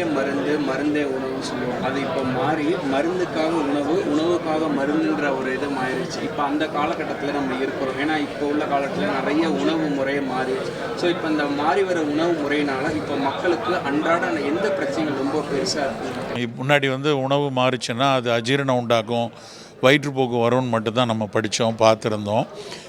உணவே மருந்து மருந்தே உணவுன்னு சொல்லுவோம் அது இப்போ மாறி மருந்துக்காக உணவு உணவுக்காக மருந்துன்ற ஒரு இது மாறிடுச்சு. இப்போ அந்த காலகட்டத்தில் நம்ம இருக்கிறோம். ஏன்னா இப்போ உள்ள காலத்தில் நிறைய உணவு முறையை மாறிடுச்சு. ஸோ இப்போ இந்த மாறி வர உணவு முறையினால இப்போ மக்களுக்கு அன்றாட எந்த பிரச்சனைகள் ரொம்ப பெருசாக இருக்குது முன்னாடி வந்து உணவு மாறிச்சுன்னா அது அஜீரணம் உண்டாக்கும் வயிற்றுப்போக்கு வரும்னு மட்டும்தான் நம்ம படித்தோம் பார்த்துருந்தோம்.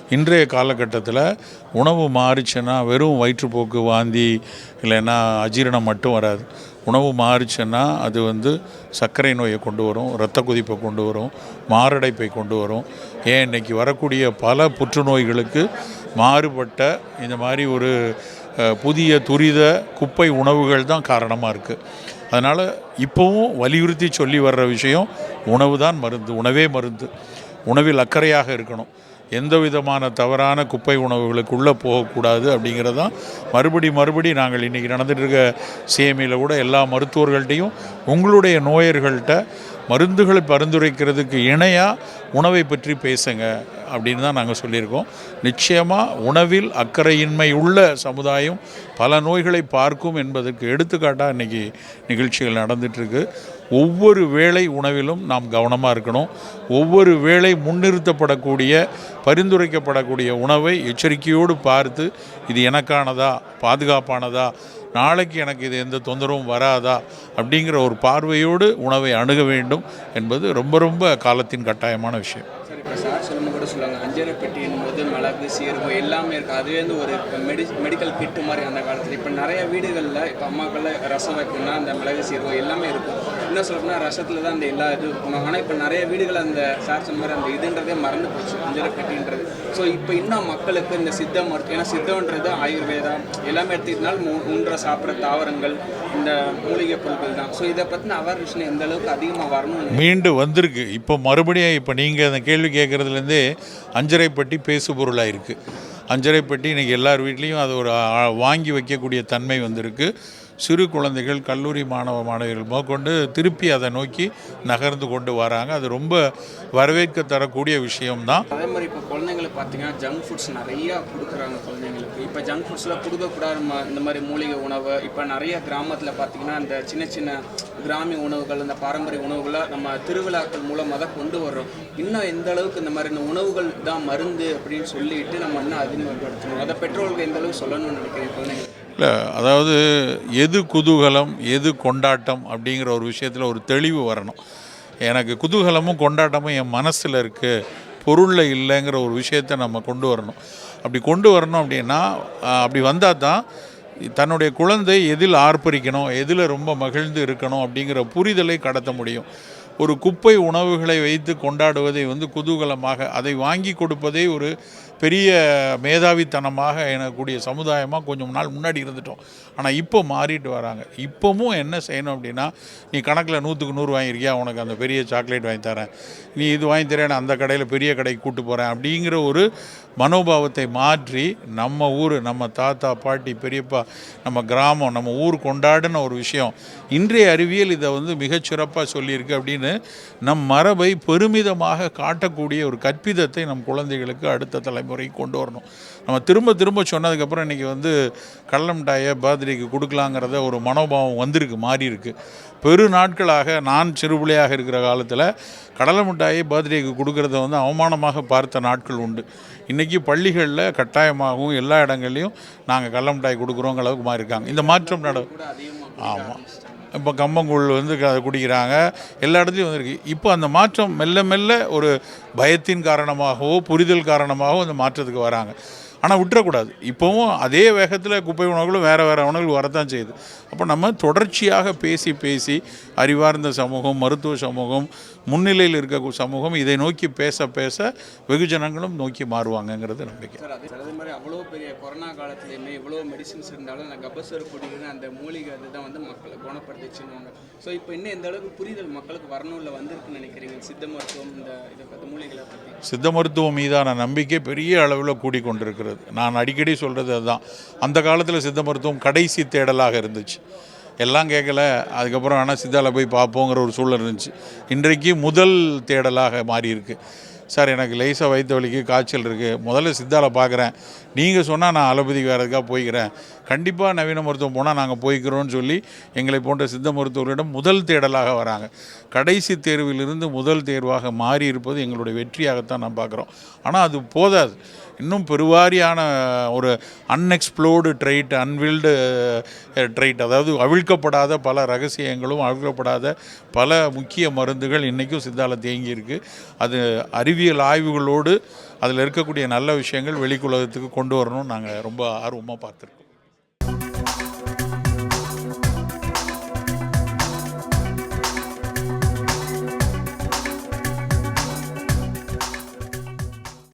இன்றைய காலகட்டத்தில் உணவு மாறிச்சுன்னா வெறும் வயிற்றுப்போக்கு வாந்தி இல்லைன்னா அஜீரணம் மட்டும் வராது. உணவு மாறுச்சுன்னா அது வந்து சர்க்கரை நோயை கொண்டு வரும் இரத்த கொதிப்பை கொண்டு வரும் மாரடைப்பை கொண்டு வரும். ஏன் இன்றைக்கி வரக்கூடிய பல புற்றுநோய்களுக்கு மாறுபட்ட இந்த மாதிரி ஒரு புதிய துரித குப்பை உணவுகள் தான் காரணமாக இருக்குது அதனால் இப்போவும் வலியுறுத்தி சொல்லி வர்ற விஷயம் உணவு தான் மருந்து உணவே மருந்து. உணவில் அக்கறையாக இருக்கணும். எந்த விதமான தவறான குப்பை உணவுகளுக்குள்ளே போகக்கூடாது அப்படிங்கிறது தான் மறுபடி மறுபடி நாங்கள் இன்றைக்கி நடந்துகிட்டு இருக்க சிஎம்இயில் கூட எல்லா மருத்துவர்கள்ட்டையும் உங்களுடைய நோயர்கள்ட்ட மருந்துகளை பரிந்துரைக்கிறதுக்கு இணையாக உணவை பற்றி பேசுங்க அப்படின்னு தான் நாங்கள் சொல்லியிருக்கோம். நிச்சயமாக உணவில் அக்கறையின்மை உள்ள சமுதாயம் பல நோய்களை பார்க்கும் என்பதற்கு எடுத்துக்காட்டாக இன்றைக்கி நிகழ்ச்சிகள் நடந்துகிட்ருக்கு ஒவ்வொரு வேளை உணவிலும் நாம் கவனமாக இருக்கணும். ஒவ்வொரு வேளை முன்னிறுத்தப்படக்கூடிய பரிந்துரைக்கப்படக்கூடிய உணவை எச்சரிக்கையோடு பார்த்து இது எனக்கானதா பாதுகாப்பானதா நாளைக்கு எனக்கு இது எந்த தொந்தரவும் வராதா அப்படிங்கிற ஒரு பார்வையோடு உணவை அணுக வேண்டும் என்பது ரொம்ப ரொம்ப காலத்தின் கட்டாயமான விஷயம். சரி இப்போ சார் கூட சொல்லுவாங்க அஞ்சரை போது மிளகு சீரகம் எல்லாமே இருக்குது அதுவே வந்து ஒரு மெடி மெடிக்கல் கிட்டு மாதிரி அந்த காலத்தில். இப்போ நிறைய வீடுகளில் இப்போ அம்மாக்களில் ரசம் வைக்கணும்னா அந்த மிளகு சீரகம் எல்லாமே இருக்கும். என்ன சொல்லணும்னா ரசத்தில் தான் அந்த எல்லா இது இருக்கும் ஆனால் இப்போ நிறைய வீடுகள் அந்த சார் சொன்ன மாதிரி அந்த இதுன்றதே மறந்து போச்சு. அஞ்சரை ஸோ இப்போ இன்னும் மக்களுக்கு இந்த சித்த மருத்துவம் ஏன்னா சித்தம்ன்றது ஆயுர்வேதா எல்லாமே எடுத்துக்கிட்டனால மூ- சாப்பிட்ற தாவரங்கள் இந்த மூலிகை பொருட்கள் தான். ஸோ இதை பற்றின அவேர்னஸ் எந்த அளவுக்கு அதிகமாக வரணும் மீண்டும் வந்திருக்கு. இப்போ மறுபடியும் இப்போ நீங்கள் அந்த கேள்வி கேட்குறதுலேருந்தே அஞ்சரை பேசுபொருளாக பேசு பொருளாக இருக்குது அஞ்சரைப்பட்டி இன்றைக்கி எல்லார் வீட்லேயும் அது ஒரு வாங்கி வைக்கக்கூடிய தன்மை வந்திருக்கு. சிறு குழந்தைகள் கல்லூரி மாணவ மாணவிகள் முதற்கொண்டு திருப்பி அதை நோக்கி நகர்ந்து கொண்டு வராங்க. அது ரொம்ப வரவேற்க தரக்கூடிய விஷயம்தான். அதே மாதிரி இப்போ குழந்தைங்களுக்கு பார்த்தீங்கன்னா ஜங்க் ஃபுட்ஸ் நிறையா கொடுக்குறாங்க குழந்தைங்களுக்கு. இப்போ ஜங்க் ஃபுட்ஸ்லாம் கொடுக்கக்கூடாது இந்த மாதிரி மூலிகை உணவு. இப்போ நிறைய கிராமத்தில் பார்த்தீங்கன்னா இந்த சின்ன சின்ன கிராமிய உணவுகள் இந்த பாரம்பரிய உணவுகளை நம்ம திருவிழாக்கள் மூலமாக தான் கொண்டு வர்றோம். இன்னும் எந்த அளவுக்கு இந்த மாதிரி இந்த உணவுகள் தான் மருந்து அப்படின்னு சொல்லிட்டு நம்ம இன்னும் அதிகப்படுத்தணும். அதை பெற்றோர்களுக்கு எந்த அளவுக்கு சொல்லணும்னு நினைக்கிறேன் குழந்தைங்களுக்கு இல்லை அதாவது எது குதூகலம் எது கொண்டாட்டம் அப்படிங்கிற ஒரு விஷயத்தில் ஒரு தெளிவு வரணும். எனக்கு குதூகலமும் கொண்டாட்டமும் என் மனசில் இருக்குது பொருளில் இல்லைங்கிற ஒரு விஷயத்தை நம்ம கொண்டு வரணும். அப்படி கொண்டு வரணும் அப்படின்னா அப்படி வந்தால் தான் தன்னுடைய குழந்தை எதில் ஆர்ப்பரிக்கணும் எதில் ரொம்ப மகிழ்ந்து இருக்கணும் அப்படிங்கிற புரிதலை கடத்த முடியும். ஒரு குப்பை உணவுகளை வைத்து கொண்டாடுவதை வந்து குதூகலமாக அதை வாங்கி கொடுப்பதே ஒரு பெரிய மேதாவித்தனமாக எனக்கூடிய சமுதாயமாக கொஞ்சம் நாள் முன்னாடி இருந்துட்டோம். ஆனால் இப்போ மாறிட்டு வராங்க. இப்போவும் என்ன செய்யணும் அப்படின்னா நீ கணக்கில் நூற்றுக்கு நூறு வாங்கியிருக்கியா? உனக்கு அந்த பெரிய சாக்லேட் வாங்கி தரேன். நீ இது வாங்கி தரேன் அந்த கடையில் பெரிய கடைக்கு கூட்டு போகிறேன் அப்படிங்கிற ஒரு மனோபாவத்தை மாற்றி நம்ம ஊர் நம்ம தாத்தா பாட்டி பெரியப்பா நம்ம கிராமம் நம்ம ஊர் கொண்டாடின ஒரு விஷயம். இன்றைய அறிவியல் இதை வந்து மிகச்சிறப்பாக சொல்லியிருக்கு அப்படின்னு நம் மரபை பெருமிதமாக காட்டக்கூடிய ஒரு கற்பிதத்தை நம் குழந்தைகளுக்கு அடுத்த தலைமுறைக்கு கொண்டு வரணும். நம்ம திரும்ப திரும்ப சொன்னதுக்கப்புறம் இன்றைக்கி வந்து கடல மிட்டாயை பர்த்டேக்கு கொடுக்கலாங்கிறத ஒரு மனோபாவம் வந்திருக்கு மாறி இருக்கு பெரு நாட்களாக நான் சிறுபிள்ளையாக இருக்கிற காலத்தில் கடலை மிட்டாயை பர்த்டேக்கு கொடுக்கறத வந்து அவமானமாக பார்த்த நாட்கள் உண்டு. இன்றைக்கி பள்ளிகளில் கட்டாயமாகவும் எல்லா இடங்கள்லையும் நாங்கள் கடல மிட்டாய் கொடுக்குறோங்கிற அளவுக்கு மாறி இருக்காங்க இந்த மாற்றம் நட ஆமாம் இப்போ கம்பங்கூழ் வந்து க- குடிக்கிறாங்க. எல்லா இடத்துலையும் வந்திருக்கு. இப்போ அந்த மாற்றம் மெல்ல மெல்ல ஒரு பயத்தின் காரணமாகவோ புரிதல் காரணமாகவோ அந்த மாற்றத்துக்கு வராங்க. ஆனால் விட்டுறக்கூடாது. இப்போவும் அதே வேகத்தில் குப்பை உணவுகளும் வேறு வேறு உணவுகள் வரத்தான் செய்யுது. அப்போ நம்ம தொடர்ச்சியாக பேசி பேசி அறிவார்ந்த சமூகம் மருத்துவ சமூகம் முன்னிலையில் இருக்க சமூகம் இதை நோக்கி பேச பேச வெகுஜனங்களும் நோக்கி மாறுவாங்கங்கிறது நம்பிக்கை. அதே மாதிரி அவ்வளோ பெரிய கொரோனா காலத்துலையுமே இவ்வளோ மெடிசின்ஸ் இருந்தாலும் அந்த கபசுர பொடிகள் அந்த மூலிகை அதுதான் வந்து மக்களை குணப்படுத்துச்சுன்னுவாங்க. ஸோ இப்போ இன்னும் எந்த அளவுக்கு புரிதல் மக்களுக்கு வரணும் இல்லை வந்திருக்குன்னு நினைக்கிறீங்க? சித்த மருத்துவம் இந்த இதை பற்றி மூலிகளை பற்றி சித்த மருத்துவம் மீதான நம்பிக்கை பெரிய அளவில் கூடிக்கொண்டிருக்கிறது. நான் அடிக்கடி சொல்கிறது அதுதான். அந்த காலத்தில் சித்த மருத்துவம் கடைசி தேடலாக இருந்துச்சு. எல்லாம் கேட்கல அதுக்கப்புறம் ஆனால் சித்தால போய் பார்ப்போங்கிற ஒரு சூழல் இருந்துச்சு. இன்றைக்கு முதல் தேடலாக மாறி இருக்கு சார் எனக்கு லேசாக வயிற்று வலிக்கு காய்ச்சல் இருக்குது முதல்ல சித்தால பார்க்குறேன் நீங்கள் சொன்னால் நான் அலோபதி வேறதுக்காக போய்க்கிறேன். கண்டிப்பாக நவீன மருத்துவம் போனால் நாங்கள் போய்க்கிறோன்னு சொல்லி எங்களை போன்ற சித்த மருத்துவர்களிடம் முதல் தேடலாக வராங்க. கடைசி தேர்விலிருந்து முதல் தேர்வாக மாறி இருப்பது எங்களுடைய வெற்றியாகத்தான் நான் பார்க்குறோம் ஆனால் அது போதாது. இன்னும் பெருவாரியான ஒரு அன்எக்ஸ்ப்ளோர்டு ட்ரைட் அன்வில்டு ட்ரைட் அதாவது அவிழ்க்கப்படாத பல ரகசியங்களும் அவிழ்க்கப்படாத பல முக்கிய மருந்துகள் இன்றைக்கும் சித்தால தேங்கி அது அது அறிவியல் ஆய்வுகளோடு அதில் இருக்கக்கூடிய நல்ல விஷயங்கள் வெளிக்குலகத்துக்கு கொண்டு வரணும்னு நாங்கள் ரொம்ப ஆர்வமாக பார்த்துருக்கோம்.